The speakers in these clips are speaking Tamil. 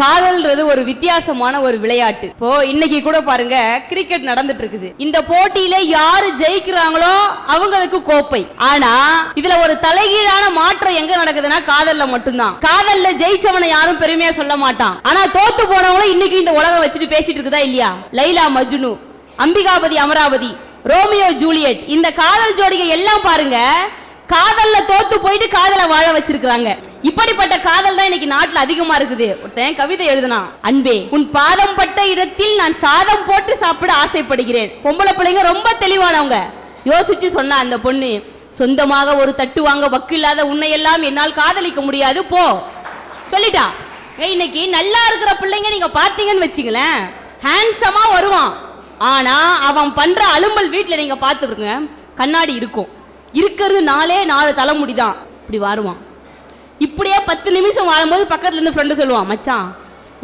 காதல்ன்றது ஒரு வித்தியாசமான ஒரு விளையாட்டு. இப்போ இன்னைக்கு கூட பாருங்க கிரிக்கெட் நடந்துட்டு இருக்குது இந்த போட்டியில யாரு ஜெயிக்கிறாங்களோ அவங்களுக்கு கோப்பை. ஆனா இதுல ஒரு தலைகீழான மாற்றம் எங்க நடக்குதுன்னா காதல்ல மட்டும்தான். காதல்ல ஜெயிச்சவனை யாரும் பெருமையா சொல்ல மாட்டான். ஆனா தோத்து போனவங்களும் இன்னைக்கு இந்த உலகம் வச்சுட்டு பேசிட்டு இருக்குதா இல்லையா? லைலா மஜ்னு அம்பிகாபதி அமராவதி ரோமியோ ஜூலியட் இந்த காதல் ஜோடிகள் எல்லாம் பாருங்க காதல்ல தோத்து போயிட்டு காதல வாழ வச்சிருக்காங்க இப்படிப்பட்ட காதல் தான் இன்னைக்கு நாட்டுல அதிகமா இருக்குது. ஒருத்தன் கவிதை எழுதுனா அன்பே உன் பாதம் பட்ட இடத்தில் நான் சாதம் போட்டு சாப்பிட ஆசைப்படுகிறேன். பொம்பளை பிள்ளைங்க ரொம்ப தெளிவானவங்க. யோசிச்சு சொன்ன அந்த பொண்ணு சொந்தமாக ஒரு தட்டு வாங்க வக்கு இல்லாத உன்னை எல்லாம் என்னால் காதலிக்க முடியாது போ. சொல்லிட்டா. ஏய், இன்னைக்கு நல்லா இருக்கிற பிள்ளைங்க நீங்க பாத்தீங்கன்னு வச்சுங்களேன் ஹேண்ட்ஸமா வருவான். ஆனா அவன் பண்ற அலும்பல் வீட்டுல நீங்க பாத்துருங்க கண்ணாடி இருக்கும். இருக்கிறது நாலே நாலு தலைமுடி தான் இப்படி வருவான். இப்படியே பத்து நிமிஷம் வாழும்போது பக்கத்துலேருந்து ஃப்ரெண்டு சொல்லுவான் மச்சான்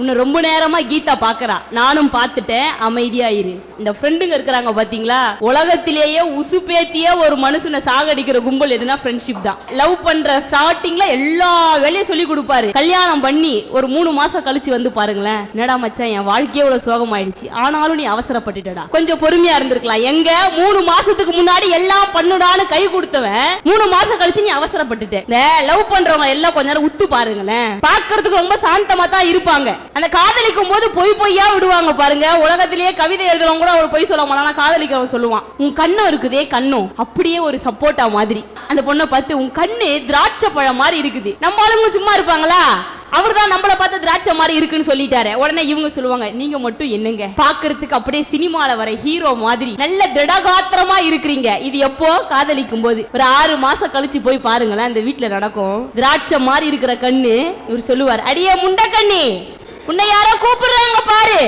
உன்னை ரொம்ப நேரமா கீதா பாக்குறா. நானும் பார்த்துட்டேன். அமைதியாயிரு இந்த ஃப்ரெண்டுங்க இருக்கிறாங்க பாத்தீங்களா? உலகத்திலேயே உசுப்பேத்திய ஒரு மனுஷனை சாகடிக்கிற கும்பல் எதுனா ஃப்ரெண்ட்ஷிப் தான். லவ் பண்ற ஸ்டார்டிங்ல எல்லா வேலையும் சொல்லி கொடுப்பாரு. கல்யாணம் பண்ணி ஒரு மூணு மாசம் கழிச்சு வந்து பாருங்களேன். என்னடா மச்சான் என் வாழ்க்கையே இவ்வளவு சோகமாயிடுச்சு. ஆனாலும் நீ அவசரப்பட்டுட்டடா. கொஞ்சம் பொறுமையா இருந்திருக்கலாம். எங்க? மூணு மாசத்துக்கு முன்னாடி எல்லாம் பண்ணுடான்னு கை கொடுத்தவன் மூணு மாசம் கழிச்சு நீ அவசரப்பட்டுட்ட. இந்த லவ் பண்றவங்க எல்லாம் கொஞ்ச நேரம் உத்து பாருங்களேன். பாக்குறதுக்கு ரொம்ப சாந்தமா தான் இருப்பாங்க. அந்த காதலிக்கும் போது பொய் பொய்யா விடுவாங்க பாருங்க. உலகத்திலேயே கவிதை எழுதுறவங்க கூட அவர் பொய் சொல்ல மாட்டான் ஆனா காதலிக்கிறவன் சொல்லுவான். உன் கண்ணும் இருக்குதே கண்ணும் அப்படியே ஒரு சப்போட்டா மாதிரி. அந்த பொண்ணை பார்த்து உன் கண்ணு திராட்சை பழம் மாதிரி இருக்குது. நம்ம ஆளுங்க சும்மா இருப்பாங்களா? அவர் தான் நம்மள பார்த்து திராட்சை மாதிரி இருக்குன்னு சொல்லிட்டாரு. உடனே இவங்க சொல்லுவாங்க நீங்க மட்டும் என்னங்க? பாக்குறதுக்கு அப்படியே சினிமால வர ஹீரோ மாதிரி. நல்ல திடகாத்திரமா இருக்கிறீங்க. இது எப்போ? காதலிக்கும் போது ஒரு ஆறு மாசம் கழிச்சு போய் பாருங்களேன் அந்த வீட்டுல நடக்கும். திராட்சை மாதிரி இருக்கிற கண்ணு இவர் சொல்லுவார் அடியே முண்டை கண்ணு. உன்னை யாரோ கூப்பிடுறாங்க பாரு.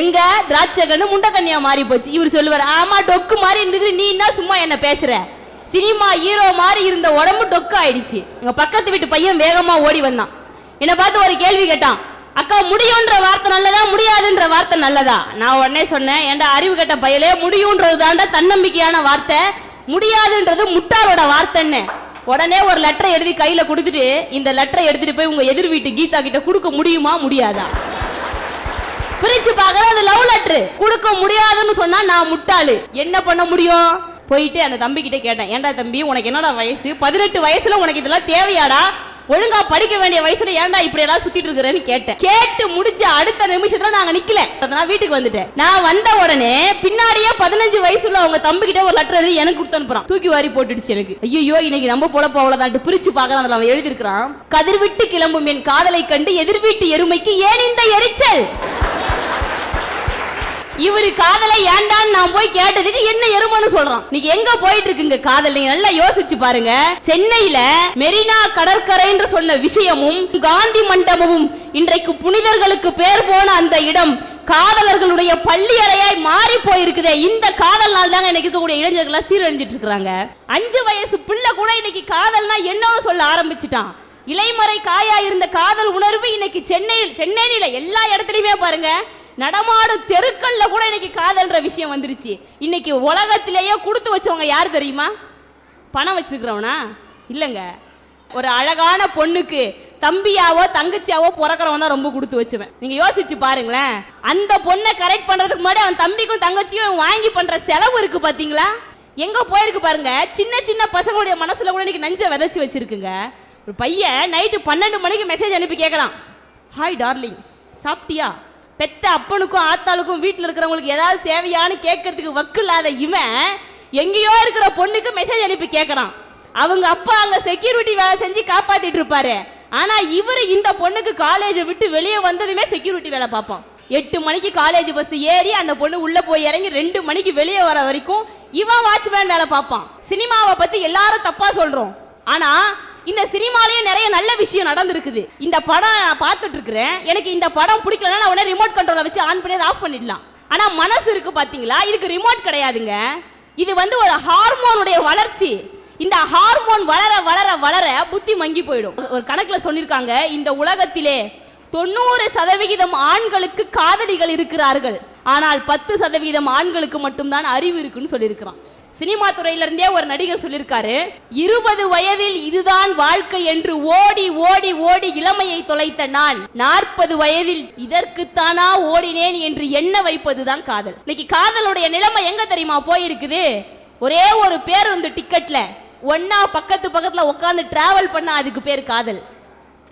எங்க திராட்சை கண்ணு முண்டை கண்ணியா மாறி போச்சு. இவர் சொல்லுவார் ஆமா டொக்கு மாதிரி இருந்துக்கு நீ என்ன சும்மா என்ன பேசுற? சினிமா ஹீரோ மாதிரி இருந்த உடம்பு டொக்கு ஆயிடுச்சு. எங்க பக்கத்து வீட்டு பையன் வேகமா ஓடி வந்தான். என்னை பார்த்து ஒரு கேள்வி கேட்டான் அக்கா முடியுன்ற வார்த்தை நல்லதா முடியாதுன்ற வார்த்தை நல்லதா? நான் உடனே சொன்னேன் ஏன்டா அறிவு கெட்ட பயலே முடியுன்றது தாண்டா தன்னம்பிக்கையான வார்த்தை. முடியாதுன்றது முட்டாரோட வார்த்தைன்னு. உடனே ஒரு லெட்டரை எழுதி கையில கொடுத்துட்டு இந்த லெட்டரை எடுத்துட்டு போய் உங்க எதிர் வீட்டு கீதா கிட்ட கொடுக்க முடியுமா முடியாதா? பிரிச்சு பார்க்கறது அது லவ் லெட்டர் கொடுக்க முடியாதுன்னு சொன்னா நான் முட்டாளு. என்ன பண்ண முடியும்? போயிட்டு அந்த தம்பி கிட்ட கேட்டேன் ஏன்டா தம்பி உனக்கு என்னடா வயசு? பதினெட்டு வயசுல உனக்கு இதெல்லாம் தேவையாடா? ஒழுங்கா படிக்க வேண்டிய வயசுல ஏன்டா இப்படி எல்லாம் சுத்திட்டு இருக்கிறேன்னு கேட்டேன். கேட்டு முடிச்ச அடுத்த நிமிஷத்துல நாங்க நிக்கல. நான் வீட்டுக்கு வந்துட்டேன். நான் வந்த உடனே பின்னாடியே பதினஞ்சு வயசுல அவங்க தம்பி கிட்ட ஒரு லெட்டர் எழுதி எனக்கு கொடுத்து அனுப்புறான். தூக்கி வாரி போட்டுடுச்சு எனக்கு. ஐயோ இன்னைக்கு நம்ம போல போகலதான் பிரிச்சு பார்க்கலாம் அதுல அவன் எழுதியிருக்கிறான் கதிர்விட்டு கிளம்பும் என் காதலை கண்டு எதிர் வீட்டு எருமைக்கு ஏன் இந்த எரிச்சல்? இவரு காதலை ஏண்டான்னு நான் போய் கேட்டதுக்கு என்ன எருமனு சொல்றான். நீங்க எங்க போயிட்டு இருக்குங்க காதல்? நீங்க நல்லா யோசிச்சு பாருங்க. சென்னையில மெரினா கடற்கரை என்று சொன்ன விஷயமும் காந்தி மண்டபமும் இன்றைக்கு புனிதர்களுக்கு பேர் போன அந்த இடம் காதலர்களுடைய பள்ளி அறையாய் மாறி போயிருக்குதே. இந்த காதல் நாள் தாங்க இன்னைக்கு இருக்கக்கூடிய இளைஞர்கள் சீரழிஞ்சிட்டு இருக்கிறாங்க அஞ்சு வயசு பிள்ளை கூட இன்னைக்கு காதல்னா என்னன்னு சொல்ல ஆரம்பிச்சிட்டான். இலைமறை காயா இருந்த காதல் உணர்வு இன்னைக்கு சென்னையில் சென்னையில எல்லா இடத்துலயுமே பாருங்க. நடமாடும் தெருக்கள்ல கூட இன்னைக்கு காதல்ன்ற விஷயம் வந்துருச்சு. இன்னைக்கு உலகத்திலேயே கொடுத்து வச்சவங்க யார் தெரியுமா? பணம் வச்சிருக்கிறவனா? இல்லைங்க. ஒரு அழகான பொண்ணுக்கு தம்பியாவோ தங்கச்சியாவோ பிறக்கிறவன் தான் ரொம்ப கொடுத்து வச்சுவேன். நீங்க யோசிச்சு பாருங்களேன். அந்த பொண்ணை கரெக்ட் பண்றதுக்கு முன்னாடி அவன் தம்பிக்கும் தங்கச்சியும் வாங்கி பண்ற செலவு இருக்கு பாத்தீங்களா? எங்க போயிருக்கு பாருங்க. சின்ன சின்ன பசங்களுடைய மனசுல கூட இன்னைக்கு நஞ்சை விதைச்சு வச்சிருக்குங்க. ஒரு பையன் நைட்டு பன்னெண்டு மணிக்கு மெசேஜ் அனுப்பி கேட்கலாம் ஹாய் டார்லிங் சாப்பிட்டியா? பெத்த அப்பனுக்கும் ஆத்தாளுக்கும் வீட்டில் இருக்கிறவங்களுக்கு ஏதாவது தேவையான்னு கேட்கறதுக்கு வக்கு இல்லாத இவன் எங்கேயோ இருக்கிற பொண்ணுக்கு மெசேஜ் அனுப்பி கேட்கறான் அவங்க அப்பா அங்க செக்யூரிட்டி வேலை செஞ்சு காப்பாத்திட்டு இருப்பாரு. ஆனா இவரு இந்த பொண்ணுக்கு காலேஜை விட்டு வெளியே வந்ததுமே செக்யூரிட்டி வேலை பார்ப்பான். எட்டு மணிக்கு காலேஜ் பஸ் ஏறி அந்த பொண்ணு உள்ள போய் இறங்கி ரெண்டு மணிக்கு வெளியே வர வரைக்கும் இவன் வாட்ச்மேன் வேலை பார்ப்பான். சினிமாவை பத்தி எல்லாரும் தப்பா சொல்றோம். ஆனா இந்த சினிமாலேயே நிறைய நல்ல விஷயம் நடந்திருக்குது. இந்த படம் நான் பார்த்துட்டு இருக்கிறேன் எனக்கு இந்த படம் பிடிக்கலன்னா நான் உடனே ரிமோட் கண்ட்ரோலை வச்சு ஆன் பண்ணி அதை ஆஃப் பண்ணிடலாம். ஆனால் மனசு இருக்கு பார்த்தீங்களா இதுக்கு ரிமோட் கிடையாதுங்க. இது வந்து ஒரு ஹார்மோனுடைய வளர்ச்சி. இந்த ஹார்மோன் வளர வளர வளர புத்தி மங்கி போயிடும். ஒரு கணக்கில் சொல்லியிருக்காங்க இந்த உலகத்திலே தொண்ணூறு சதவிகிதம் ஆண்களுக்கு காதலிகள் இருக்கிறார்கள். ஆனால் பத்து சதவிகிதம் ஆண்களுக்கு மட்டும்தான் அறிவு இருக்குன்னு சொல்லியிருக்கிறான். சினிமா துறையிலிருந்தே ஒரு நடிகர் சொல்லியிருக்காரு இருபது வயதில் இதுதான் வாழ்க்கை என்று ஓடி ஓடி ஓடி இளமையை தொலைத்த நான் நாற்பது வயதில் இதற்குத்தானா ஓடினேன் என்று எண்ண வைப்பதுதான் காதல். இன்னைக்கு காதலுடைய நிலைமை எங்க தெரியுமா போயிருக்குது? ஒரே ஒரு பேருந்து டிக்கெட்ல ஒன்னா பக்கத்து பக்கத்துல உட்காந்து டிராவல் பண்ண அதுக்கு பேர் காதல்.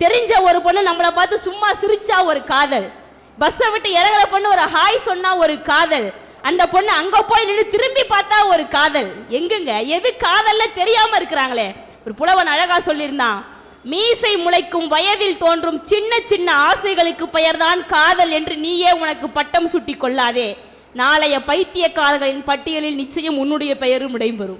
தெரிஞ்ச ஒரு பொண்ணு நம்மளை பார்த்து சும்மா சிரிச்சா ஒரு காதல். பஸ்ஸை விட்டு இறங்குற பொண்ணு ஒரு ஹாய் சொன்னா ஒரு காதல். அந்த பொண்ணு அங்க போய் நின்று திரும்பி பார்த்தா ஒரு காதல். எங்குங்க? எது காதல்ல தெரியாம இருக்கிறாங்களே. ஒரு புலவன் அழகா சொல்லியிருந்தான். மீசை முளைக்கும் வயதில் தோன்றும் சின்ன சின்ன ஆசைகளுக்கு பெயர்தான் காதல் என்று நீயே உனக்கு பட்டம் சுட்டி கொள்ளாதே. நாளைய பைத்தியக்காரர்களின் பட்டியலில் நிச்சயம் உன்னுடைய பெயரும் இடைபெறும்